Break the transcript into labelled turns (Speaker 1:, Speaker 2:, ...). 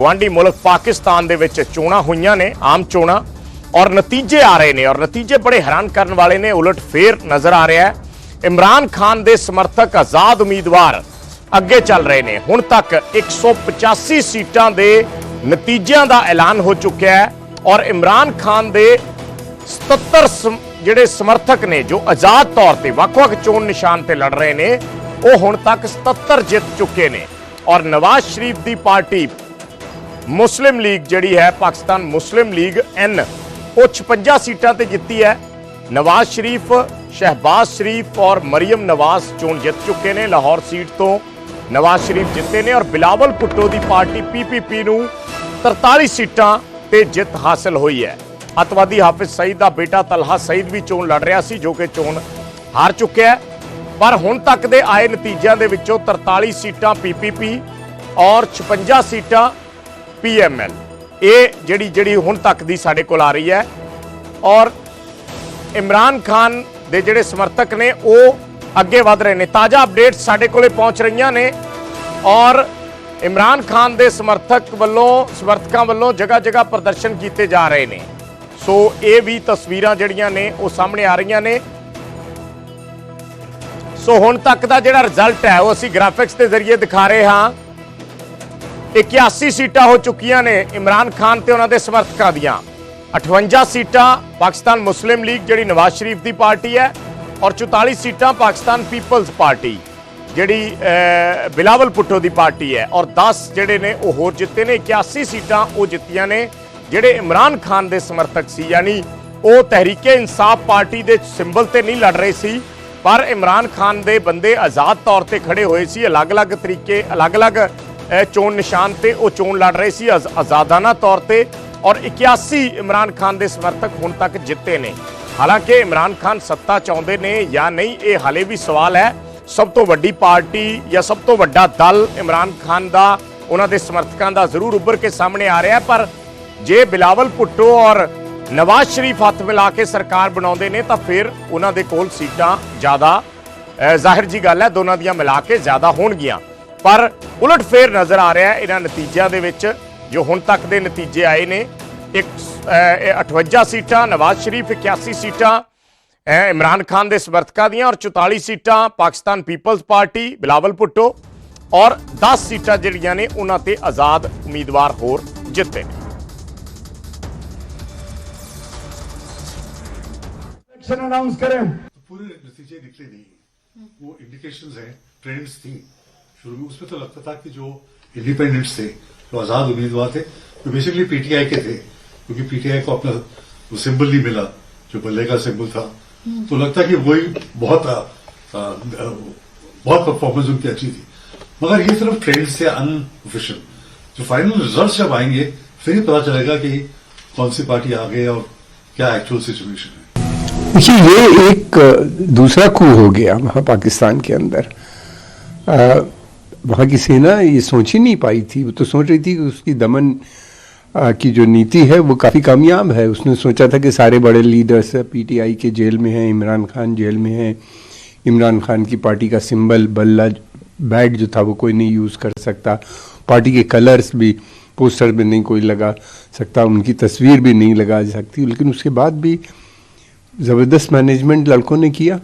Speaker 1: ਗੁਆਂਢੀ ਮੁਲਕ ਪਾਕਿਸਤਾਨ ਦੇ ਵਿੱਚ ਚੋਣਾਂ ਹੋਈਆਂ ਨੇ, ਆਮ ਚੋਣਾਂ। ਔਰ ਨਤੀਜੇ ਆ ਰਹੇ ਨੇ, ਔਰ ਨਤੀਜੇ ਬੜੇ ਹੈਰਾਨ ਕਰਨ ਵਾਲੇ ਨੇ, ਉਲਟ ਫੇਰ ਨਜ਼ਰ ਆ ਰਿਹਾ ਹੈ। ਇਮਰਾਨ ਖਾਨ ਦੇ ਸਮਰਥਕ ਆਜ਼ਾਦ ਉਮੀਦਵਾਰ ਅੱਗੇ ਚੱਲ ਰਹੇ ਨੇ। ਹੁਣ ਤੱਕ 185 ਸੀਟਾਂ ਦੇ ਨਤੀਜਿਆਂ ਦਾ ਐਲਾਨ ਹੋ ਚੁੱਕਿਆ ਹੈ ਔਰ ਇਮਰਾਨ ਖਾਨ ਦੇ 77 ਸਮ- ਜਿਹੜੇ ਸਮਰਥਕ ਨੇ, ਜੋ ਆਜ਼ਾਦ ਤੌਰ ਤੇ ਵੱਖ-ਵੱਖ ਚੋਣ ਨਿਸ਼ਾਨ ਤੇ ਲੜ ਰਹੇ ਨੇ, ਉਹ ਹੁਣ ਤੱਕ 77 ਜਿੱਤ ਚੁੱਕੇ ਨੇ। ਔਰ ਨਵਾਜ਼ ਸ਼ਰੀਫ ਦੀ ਪਾਰਟੀ ਮੁਸਲਿਮ ਲੀਗ ਜਿਹੜੀ ਹੈ, ਪਾਕਿਸਤਾਨ ਮੁਸਲਿਮ ਲੀਗ ਐਨ ਉਹ 56 ਸੀਟਾਂ ਤੇ ਜਿੱਤੀ ਹੈ। ਨਵਾਜ਼ ਸ਼ਰੀਫ, ਸ਼ਹਿਬਾਜ਼ ਸ਼ਰੀਫ ਔਰ ਮਰੀਮ ਨਵਾਜ਼ ਚੋਣ ਜਿੱਤ ਚੁੱਕੇ ਨੇ ਲਾਹੌਰ ਸੀਟ ਤੋਂ। ਨਵਾਜ਼ ਸ਼ਰੀਫ ਜਿੱਤੇ ਨੇ ਔਰ ਬਿਲਾਵਲ ਭੁੱਟੋ ਦੀ ਪਾਰਟੀ ਪੀਪੀਪੀ ਨੂੰ 43 ਸੀਟਾਂ ਤੇ ਜਿੱਤ ਹਾਸਲ ਹੋਈ ਹੈ। ਅਤਵਾਦੀ ਹਾਫਿਜ਼ ਸਈਦ ਦਾ ਬੇਟਾ ਤਲਹਾ ਸਈਦ ਵੀ ਚੋਣ ਲੜ ਰਿਹਾ ਸੀ, ਜੋ ਕਿ ਚੋਣ ਹਾਰ ਚੁੱਕਿਆ ਪਰ ਹੁਣ ਤੱਕ ਦੇ ਆਏ ਨਤੀਜਿਆਂ ਦੇ ਵਿੱਚੋਂ 43 ਸੀਟਾਂ ਪੀਪੀਪੀ ਔਰ 56 ਸੀਟਾਂ ਪੀਐਮਐਲ ਇਹ ਜਿਹੜੀ ਜਿਹੜੀ ਹੁਣ ਤੱਕ ਦੀ ਸਾਡੇ ਕੋਲ ਆ ਰਹੀ ਹੈ। ਔਰ ਇਮਰਾਨ ਖਾਨ ਦੇ ਜਿਹੜੇ ਸਮਰਥਕ ਨੇ, ਉਹ ਅੱਗੇ ਵਧ ਰਹੇ ਨੇ। ਤਾਜ਼ਾ ਅਪਡੇਟ ਸਾਡੇ ਕੋਲੇ ਪਹੁੰਚ ਰਹੀਆਂ ਨੇ। ਔਰ ਇਮਰਾਨ ਖਾਨ ਦੇ ਸਮਰਥਕ ਵੱਲੋਂ, ਸਮਰਥਕਾਂ ਵੱਲੋਂ ਜਗ੍ਹਾ ਜਗ੍ਹਾ ਪ੍ਰਦਰਸ਼ਨ ਕੀਤੇ ਜਾ ਰਹੇ ਨੇ। ਸੋ ਇਹ ਵੀ ਤਸਵੀਰਾਂ ਜਿਹੜੀਆਂ ਨੇ, ਉਹ ਸਾਹਮਣੇ ਆ ਰਹੀਆਂ ਨੇ। ਸੋ ਹੁਣ ਤੱਕ ਦਾ ਜਿਹੜਾ ਰਿਜ਼ਲਟ ਹੈ, ਉਹ ਅਸੀਂ ਗ੍ਰਾਫਿਕਸ ਦੇ ਜ਼ਰੀਏ ਦਿਖਾ ਰਹੇ ਹਾਂ। 81 ਸੀਟਾਂ ਹੋ ਚੁੱਕੀਆਂ ਨੇ ਇਮਰਾਨ ਖਾਨ ਤੇ ਉਹਨਾਂ ਦੇ ਸਮਰਥਕਾਂ ਦੀਆਂ। 58 ਸੀਟਾਂ ਪਾਕਿਸਤਾਨ ਮੁਸਲਿਮ ਲੀਗ, ਜਿਹੜੀ ਨਵਾਜ਼ ਸ਼ਰੀਫ ਦੀ ਪਾਰਟੀ ਹੈ, ਔਰ 44 ਸੀਟਾਂ ਪਾਕਿਸਤਾਨ ਪੀਪਲਜ਼ ਪਾਰਟੀ, ਜਿਹੜੀ ਬਿਲਾਵਲ ਭੁੱਟੋ ਦੀ ਪਾਰਟੀ ਹੈ। ਔਰ 10 ਜਿਹੜੇ ਨੇ, ਉਹ ਹੋਰ ਜਿੱਤੇ ਨੇ। 81 ਸੀਟਾਂ ਉਹ ਜਿੱਤੀਆਂ ਨੇ, ਜਿਹੜੇ ਇਮਰਾਨ ਖਾਨ ਦੇ ਸਮਰਥਕ ਸੀ। ਯਾਨੀ ਉਹ ਤਹਿਰੀਕੇ ਇਨਸਾਫ ਪਾਰਟੀ ਦੇ ਸਿੰਬਲ ਤੇ ਨਹੀਂ ਲੜ ਰਹੇ ਸੀ, ਪਰ ਇਮਰਾਨ ਖਾਨ ਦੇ ਬੰਦੇ ਆਜ਼ਾਦ ਤੌਰ ਤੇ ਖੜੇ ਹੋਏ ਸੀ। ਅਲੱਗ-ਅਲੱਗ ਤਰੀਕੇ, ਅਲੱਗ-ਅਲੱਗ ਚੋਣ ਨਿਸ਼ਾਨ ਤੇ ਉਹ ਚੋਣ ਲੜ ਰਹੇ ਸੀ ਆਜ਼- ਆਜ਼ਾਦਾਨਾ ਤੌਰ ਤੇ ਔਰ 81 ਇਮਰਾਨ ਖਾਨ ਦੇ ਸਮਰਥਕ ਹੁਣ ਤੱਕ ਜਿੱਤੇ ਨੇ। ਹਾਲਾਂਕਿ ਇਮਰਾਨ ਖਾਨ ਸੱਤਾ ਚਾਹੁੰਦੇ ਨੇ ਜਾਂ ਨਹੀਂ, ਇਹ ਹਾਲੇ ਵੀ ਸਵਾਲ ਹੈ। ਸਭ ਤੋਂ ਵੱਡੀ ਪਾਰਟੀ ਜਾਂ ਸਭ ਤੋਂ ਵੱਡਾ ਦਲ ਇਮਰਾਨ ਖਾਨ ਦਾ, ਉਹਨਾਂ ਦੇ ਸਮਰਥਕਾਂ ਦਾ ਜ਼ਰੂਰ ਉੱਭਰ ਕੇ ਸਾਹਮਣੇ ਆ ਰਿਹਾ ਪਰ ਜੇ ਬਿਲਾਵਲ ਭੁੱਟੋ ਔਰ ਨਵਾਜ਼ ਸ਼ਰੀਫ ਹੱਥ ਮਿਲਾ ਕੇ ਸਰਕਾਰ ਬਣਾਉਂਦੇ ਨੇ, ਤਾਂ ਫਿਰ ਉਹਨਾਂ ਦੇ ਕੋਲ ਸੀਟਾਂ ਜ਼ਿਆਦਾ ਜ਼ਾਹਿਰ ਜੀ ਗੱਲ ਹੈ, ਦੋਨਾਂ ਦੀਆਂ ਮਿਲਾ ਕੇ ਜ਼ਿਆਦਾ ਹੋਣਗੀਆਂ। ਪਰ ਉਲਟ ਫੇਰ ਨਜ਼ਰ ਆ ਰਿਹਾ ਹੈ ਇਹਨਾਂ ਨਤੀਜਿਆਂ ਦੇ ਵਿੱਚ ਜੋ ਹੁਣ ਤੱਕ ਦੇ ਨਤੀਜੇ ਆਏ ਨੇ ਇੱਕ ਅਹ, ਇਹ 58 ਸੀਟਾਂ ਨਵਾਜ਼ ਸ਼ਰੀਫ 81 ਸੀਟਾਂ ਅਹ, ਇਮਰਾਨ ਖਾਨ ਦੇ ਸਮਰਥਕਾਂ ਦੀਆਂ ਔਰ 44 ਸੀਟਾਂ ਪਾਕਿਸਤਾਨ ਪੀਪਲਜ਼ ਪਾਰਟੀ ਬਿਲਾਵਲ ਭੁੱਟੋ ਔਰ 10 ਸੀਟਾਂ ਜਿਹੜੀਆਂ ਨੇ ਉਹਨਾਂ ਤੇ ਆਜ਼ਾਦ ਉਮੀਦਵਾਰ ਹੋਰ ਜਿੱਤੇ ਨੇ
Speaker 2: इलेक्शन अनाउंस करें
Speaker 3: पूरे नतीजे निकले नहीं वो इंडिकेशंस हैं ट्रेंड्स थी शुरू में उसमें तो लगता था कि जो इंडिपेंडेंट्स थे जो आज़ाद उम्मीदवार थे जो बेसिकली पीटीआई के थे क्योंकि पीटीआई को अपना वो सिंबल नहीं मिला जो बल्ले का सिंबल था। तो लगता कि वही बहुत आ, आ, बहुत परफॉर्मेंस उनकी अच्छी थी। मगर ये सिर्फ़ ट्रेंड्स थे अनऑफिशियल जो फाइनल रिज़ल्ट जब आएँगे फिर ही पता चलेगा कि कौन सी पार्टी आ गई और क्या एक्चुअल सिचुएशन है।
Speaker 4: देखिए ये एक दूसरा कू हो गया वहाँ पाकिस्तान के अंदर। अ, वहाँ की सेना ये सोच ही नहीं पाई थी। वो तो सोच रही थी कि उसकी दमन की जो नीति है, वो काफ़ी कामयाब है। उसने सोचा था कि सारे बड़े लीडर्स पीटीआई के जेल में हैं, इमरान खान जेल में हैं। इमरान खान की पार्टी का सिंबल, बल्ला बैट जो था, वो कोई नहीं यूज़ कर सकता। पार्टी के कलर्स भी, पोस्टर में नहीं कोई लगा सकता, उनकी तस्वीर भी नहीं लगा सकती। लेकिन उसके बाद भी ज़बरदस्त मैनेजमेंट लड़कों ने किया।